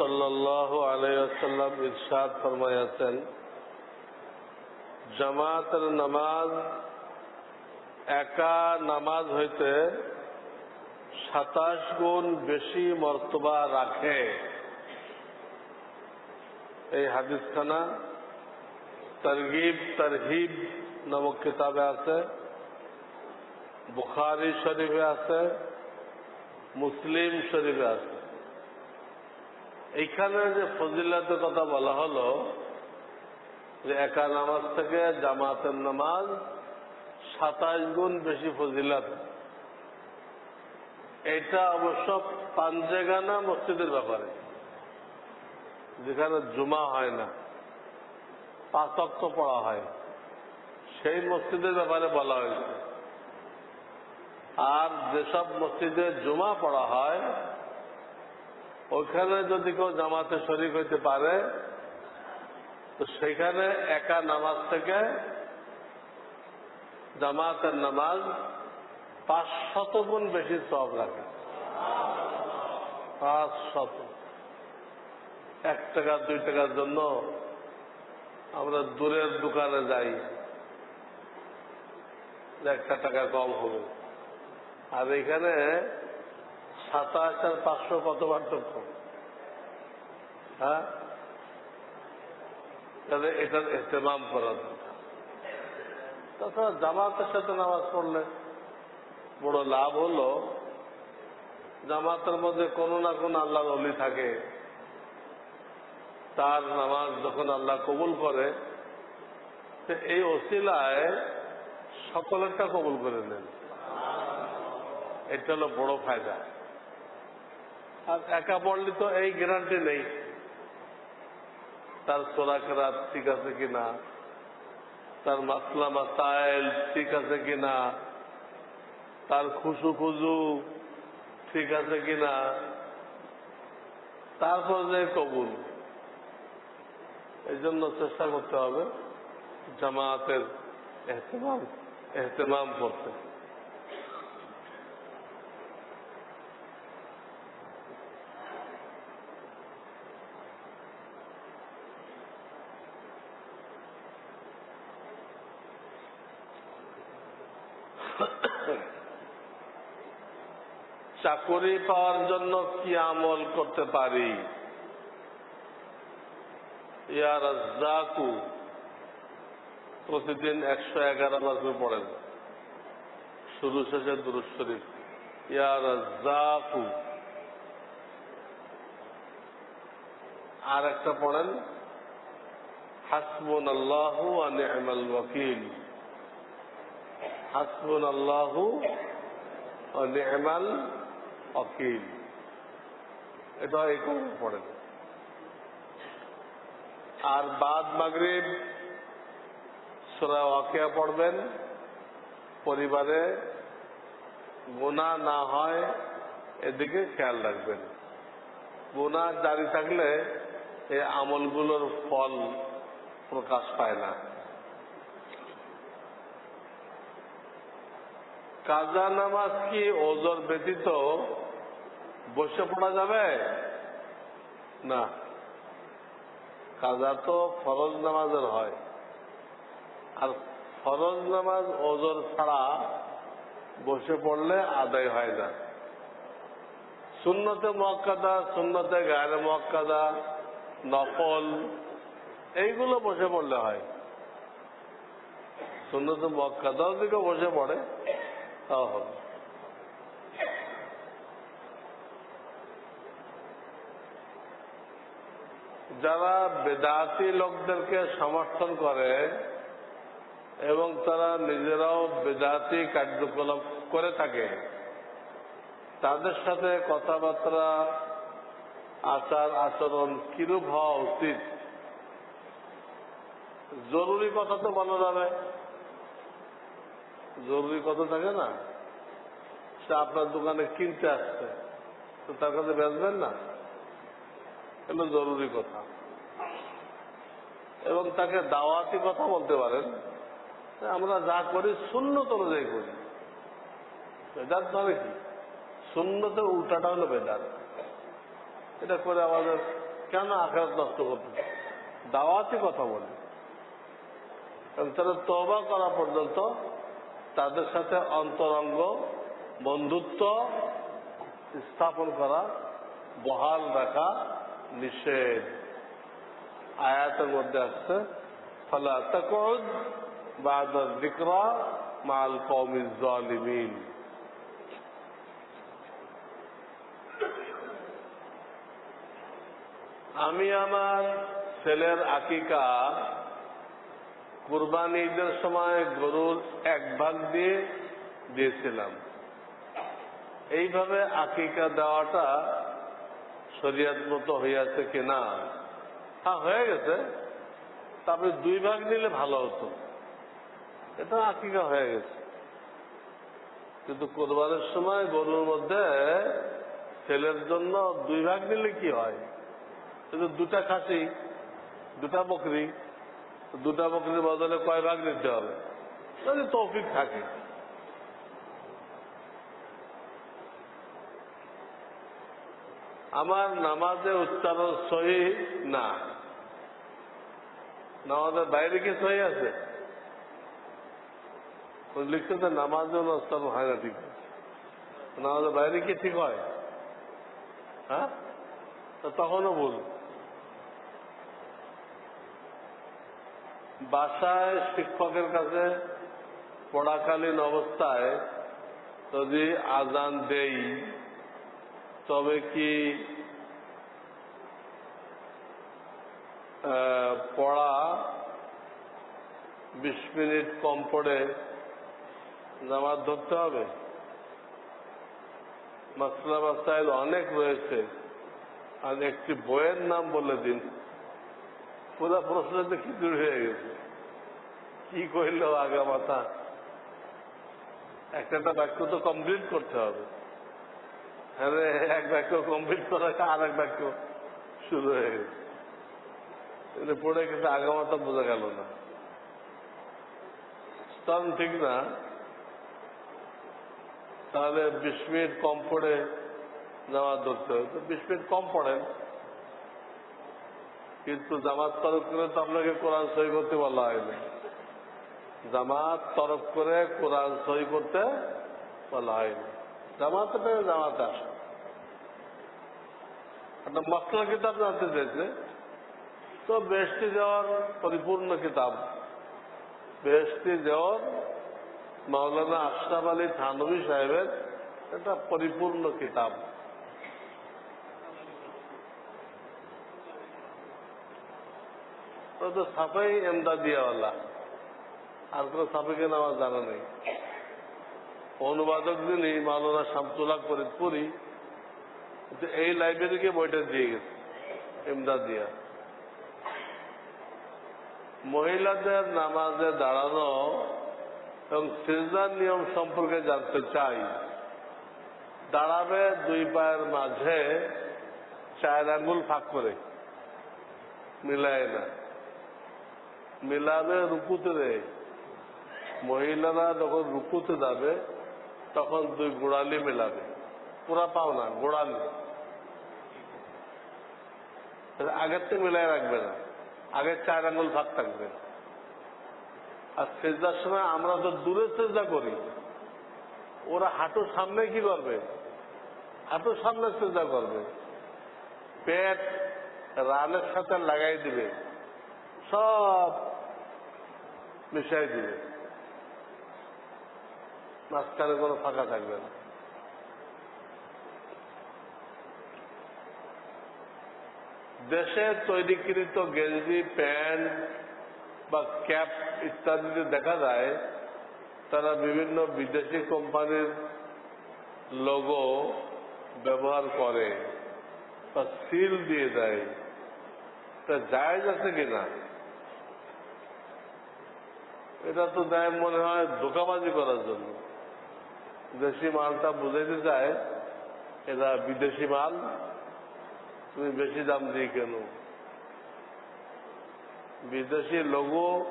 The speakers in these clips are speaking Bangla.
সাল্লাল্লাহু আলাইহি ওয়াসাল্লাম ইরশাদ ফরমায়াছেন, জামাতের নামাজ একা নামাজ হইতে সাতাশ গুণ বেশি মর্তবা রাখে। এই হাদিসখানা তরগিব তরহিব নামক কিতাবে আছে, বুখারি শরীফে আছে, মুসলিম শরীফে আছে। এইখানে যে ফজিলাতের কথা বলা হলো, যে একা নামাজ থেকে জামাতের নামাজ সাতাশ গুণ বেশি ফজিলাত। এটা অবশ্য পাঞ্জেগানা মসজিদের ব্যাপারে। যেখানে জুমা হয় না পাঁচক্ত পড়া হয়, সেই মসজিদের ব্যাপারে বলা হয়েছে। আর যেসব মসজিদে জুমা পড়া হয় ওইখানে যদি কেউ জামাতে শরিক হইতে পারে, তো সেখানে একা নামাজ থেকে জামাতের নামাজ পাঁচ শত গুণ বেশি সব রাখে। পাঁচ শত এক টাকা, দুই টাকার জন্য আমরা দূরের দোকানে যাই, একটা টাকা কম হবে। আর এখানে সাতাশ আর পাঁচশো কত পার্থক্য হ্যাঁ? তাহলে এটার এহতেমাম করা তাছাড়া জামাতের সাথে নামাজ পড়লে বড় লাভ হলো, জামাতের মধ্যে কোনো না কোনো আল্লাহর অলি থাকে। তার নামাজ যখন আল্লাহ কবুল করে এই অসিলায় সকলেরটা কবুল করে নেন। এটা হলো বড় ফায়দা। আর একা পড়লে তো এই গ্যারান্টি নেই। তার সোরাকেরাত ঠিক আছে কিনা? তার মাসলা মাসাইল ঠিক আছে কিনা? তার খুশু খুজু ঠিক আছে কিনা? তারপর যে কবুল। এই জন্য চেষ্টা করতে হবে জামাতের এহতেমাম এহতেমাম করতে। চাকরি পাওয়ার জন্য কি আমল করতে পারি? প্রতিদিন একশো এগারো মাসে পড়েন। শুরু শেষে দুরুদ শরীফ। ইয়ার জাকু আর একটা পড়েন হাসবুন আল্লাহু আনিমাল ওয়াকিল। হাসবুন আল্লাহু নিহমাল অকিল এটা এই করে পড়েন। আর বাদ মাগরিব সোরা ওয়াকিয়া পড়বেন। পরিবারে গুণা না হয়, এদিকে খেয়াল রাখবেন। গুণা জারি থাকলে এই আমলগুলোর ফল প্রকাশ পায় না। কাজা নামাজ কি ওজর ব্যতীত বসে পড়া যাবে? না। কাজা তো ফরজ নামাজের হয়। আর ফরজ নামাজ ওজর ছাড়া বসে পড়লে আদায় হয় না। শূন্যতে মক্কাদা শূন্যতে গায়ের মক্কাদা নকল এইগুলো বসে পড়লে হয়। শূন্যতে মক্কাদাও দিকে বসে পড়ে। তাও হবে। যারা বেদাতি লোকদেরকে সমর্থন করে এবং তারা নিজেরাও বেদাতি কার্যকলাপ করে থাকে, তাদের সাথে কথাবার্তা, আচার, আচরণ কিরূপ হওয়া উচিত? জরুরি কথা তো বলা যাবে। জরুরি কথা থাকে না? সে আপনার দোকানে কিনতে আসছে। তো তার কাছে বেচবেন না? এগুলো জরুরি কথা। এবং তাকে দাওয়াতি কথা বলতে পারেন। আমরা যা করি শূন্যত অনুযায়ী করি। বেদাত মানে কি? শূন্যতের উল্টাটা হলো বেদাত। এটা করে আমাদের কেন আখেরাত নষ্ট করতে দাওয়াতি কথা বলে। তারা তবা করা পর্যন্ত তাদের সাথে অন্তরঙ্গ বন্ধুত্ব স্থাপন করা, বহাল রাখা নিষেধ। আয়াতের মধ্যে আসছে ফলা তকদ বাদ দিকরা মাল কৌমি জালিমিন। আমি আমার ছেলের আকিকা কুরবানি ঈদের সময় গরুর এক ভাগ দিয়ে দিয়েছিলাম। এইভাবে আকিকা দেওয়াটা শরিয়াত মতো হইয়াছে কিনা হ্যাঁ হয়ে গেছে। তারপরে দুই ভাগ নিলে ভালো হতো। এটা আকিকা হয়ে গেছে। কিন্তু কোরবানের সময় গরুর মধ্যে ছেলের জন্য দুই ভাগ নিলে কি হয়? কিন্তু দুটা খাসি, দুটা বকরি দুটা বকরির বদলে কয় ভাগ নিতে হবে? যদি তৌফিক থাকে। আমার নামাজে উচ্চারণ সহি? না। নামাজের বাইরে কি সহি আছে? লিখতে তো নামাজে উচ্চারণ হয় না ঠিক নামাজের বাইরে কি ঠিক হয়? হ্যাঁ? তখনও ভুল বাসায় শিক্ষকের কাছে পড়াকালীন অবস্থায় যদি আজান দেই, তবে কি পড়া বিশ মিনিট কম পড়ে নামাজ ধরতে হবে? মাসলা মাসাইল অনেক রয়েছে। আর একটি বইয়ের নাম বলে দিন। পুরো প্রশ্নতে খিচুড়ি হয়ে গেছে। কি কইল আগা মাথা? একটা একটা বাক্য তো কমপ্লিট করতে হবে। আরে, এক বাক্য কমপ্লিট করার আর এক বাক্য শুরু হয়ে গেছে। পড়ে কিন্তু আগা মাথা বোঝা গেল না। স্তন ঠিক না? তাহলে বিশ মিনিট কম পড়ে জামাত ধরতে হবে তো বিশ মিনিট কম পড়েন। কিন্তু জামাত তরফ করে তো আপনাকে কোরআন সই করতে বলা হয়নি। জামাত তরফ করে কোরআন সই করতে বলা হয়নি। জামাতে জামাতে আসে মশলা কিতাব জানতে চাইছে। তো বেহস্তি যাওয়ার পরিপূর্ণ কিতাব। বেহস্তি যাওয়ার মাওলানা আশরাফ আলী থানবী সাহেবের একটা পরিপূর্ণ কিতাব। তো সাফাই এমদাদিয়াওয়ালা আর কোন সাফাইকে আমার জানা নেই। অনুবাদক যিনি, মাওলানা শামসুল্লাহ ফরিদপুরি এই লাইব্রেরিকে বইটা দিয়ে গেছে এমদাদিয়া মহিলাদের নামাজে দাঁড়ানো এবং সিজদার নিয়ম সম্পর্কে জানতে চাই। দাঁড়াবে দুই পায়ের মাঝে চায়ের আঙ্গুল ফাঁক করে, মিলায় না। মিলাবে, রুকুতে রে মহিলারা যখন রুকুতে যাবে, তখন দুই গোড়ালি মেলাবে। পুরা পাও না, গোড়ালি। আগের থেকে মিলাই রাখবে না। আগের চার আঙ্গুল ফাঁক থাকবে। আর সেজদার সময় আমরা তো দূরে সেজদা করি। ওরা হাঁটুর সামনে কি করবে? হাঁটুর সামনে সেজদা করবে। পেট রানের সাথে লাগাই দিবে। সব মিশাই দিবে। মাঝখানে কোনো ফাঁকা থাকবে না। দেশে তৈরিকৃত গেঞ্জি, প্যান্ট বা ক্যাপ ইত্যাদিতে দেখা যায়, তারা বিভিন্ন বিদেশি কোম্পানির লোগো ব্যবহার করে বা সিল দিয়ে দেয়। তা জায়জ আছে কিনা? এটা তো দেয় মনে হয় ধোকাবাজি করার জন্য। দেশি মালটা বুঝাইতে চায়, এটা বিদেশি মাল, তুমি বেশি দাম দিয়ে কেন? বিদেশি লোগো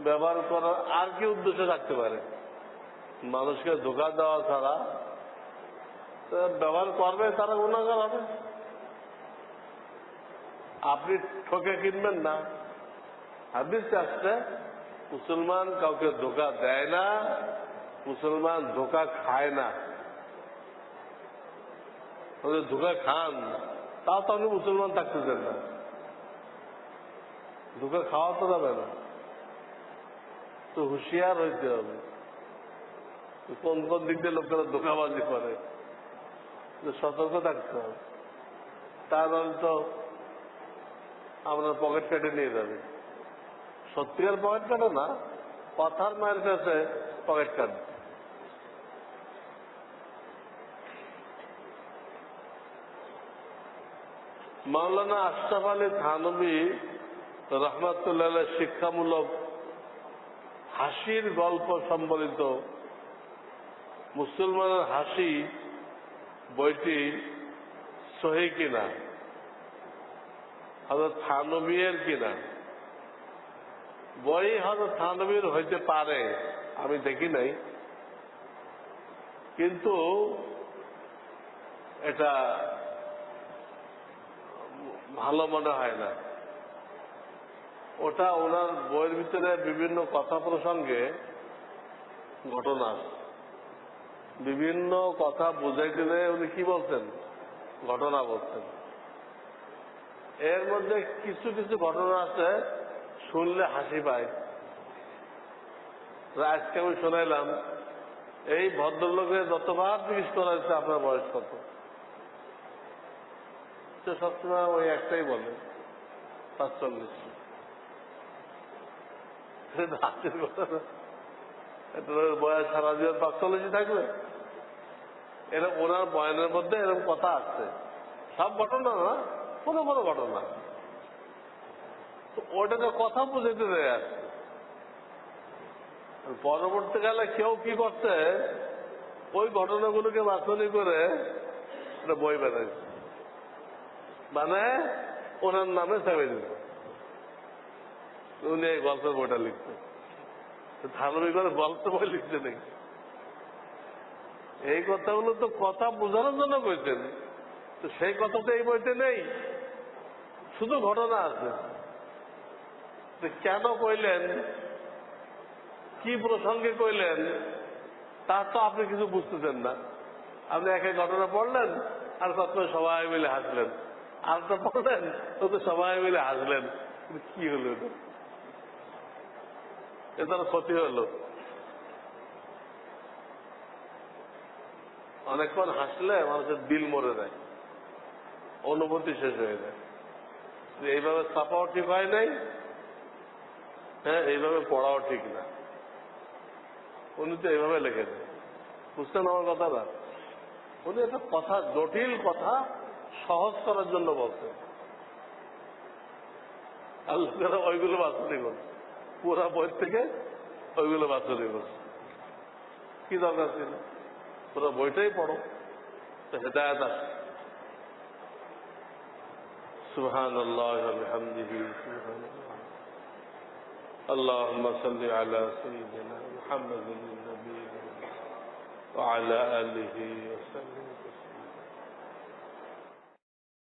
ব্যবহার করার আর কি উদ্দেশ্য থাকতে পারে? মানুষকে ধোকা দেওয়া ছাড়া ব্যবহার করবে তারা গুণাগার হবে। আপনি ঠকে কিনবেন না। হাদিস আসছে মুসলমান কাউকে ধোকা দেয় না, মুসলমান ধোকা খায় না। ধোকা খান, তাও তো আপনি মুসলমান থাকতে চান না। ধোকা খাওয়া তো যাবে না। তো হুঁশিয়ার হইতে হবে। কোন কোন দিক দিয়ে লোকেরা ধোকাবাজি করে? সতর্ক থাকতে হবে। তার মানে তো আমরা পকেট কেটে নিয়ে যাবে। সত্যিকার পকেট কাটে না, কথার মায়ের কাছে পকেট কাটবে মাওলানা আশরাফ আলী থানবী রহমাতুল্লাহ শিক্ষামূলক হাসির গল্প সম্বলিত মুসলমানের হাসি বইটি সহি কিনা হজরত থানবীর কিনা। বই হয়তো থানবীর হইতে পারে, আমি দেখি নাই। কিন্তু এটা ভালো মনে হয় না। ওটা ওনার বইয়ের ভিতরে বিভিন্ন কথা প্রসঙ্গে ঘটনা। বিভিন্ন কথা বুঝাইতে যেয়ে উনি কি বলছেন? ঘটনা বলছেন। এর মধ্যে কিছু কিছু ঘটনা আছে শুনলে হাসি পায়। আজকে আমি শোনাইলাম, এই ভদ্রলোকের যতবার জিজ্ঞেস করা হয়েছে, আপনার বয়স কত? সে সবসময় ওই একটাই বলে সাতচল্লিশ বয়স সারা জীবন পাঁচচল্লিশই থাকবে? এরকম ওনার বয়ানের মধ্যে এরকম কথা আছে। সব ঘটনা না কোনো কোনো ঘটনা। তো কথা বুঝাইতে দেয় আসছে পরবর্তীকালে কেউ কি করছে, ওই ঘটনাগুলোকে বাছনি করে একটা বই বানাইছে মানে ওনার নামে ছেড়ে দিল উনি এই গল্পের বইটা লিখছে। ধার্মিক করে গল্প বই লিখছে নাকি? এই কথাগুলো তো কথা বোঝানোর জন্য কইছেন। তো সেই কথা তো এই বইতে নেই। শুধু ঘটনা আছে। কেন কইলেন? কি প্রসঙ্গে কইলেন? তা তো আপনি কিছু বুঝতেছেন না। আপনি এক ঘটনা পড়লেন, আর কত সবাই মিলে হাসলেন। আর তো পড়লেন, তো তো সবাই মিলে হাসলেন। কি হলো এটা? এটার ক্ষতি হলো। অনেকক্ষণ হাসলে মানুষের দিল মরে যায়। অনুভূতি শেষ হয়ে যায়। এইভাবে ছাপাও ঠিক হয় নাই হ্যাঁ এইভাবে পড়াও ঠিক না। উনি তো এইভাবে লেখেন। বুঝতেন আমার কথা না উনি একটা কথা, জটিল কথা সহজ করার জন্য বলছেন। আর লোকেরা ওইগুলো বাছুরি করছে পুরা বই থেকে ওইগুলো বাছুরি করছে কি দরকার ছিল? পুরো বইটাই পড়ো, তো হেদায়ত আছে সুহান আল্লাহ اللهم صل على سيدنا محمد النبي وعلى آله وسلم.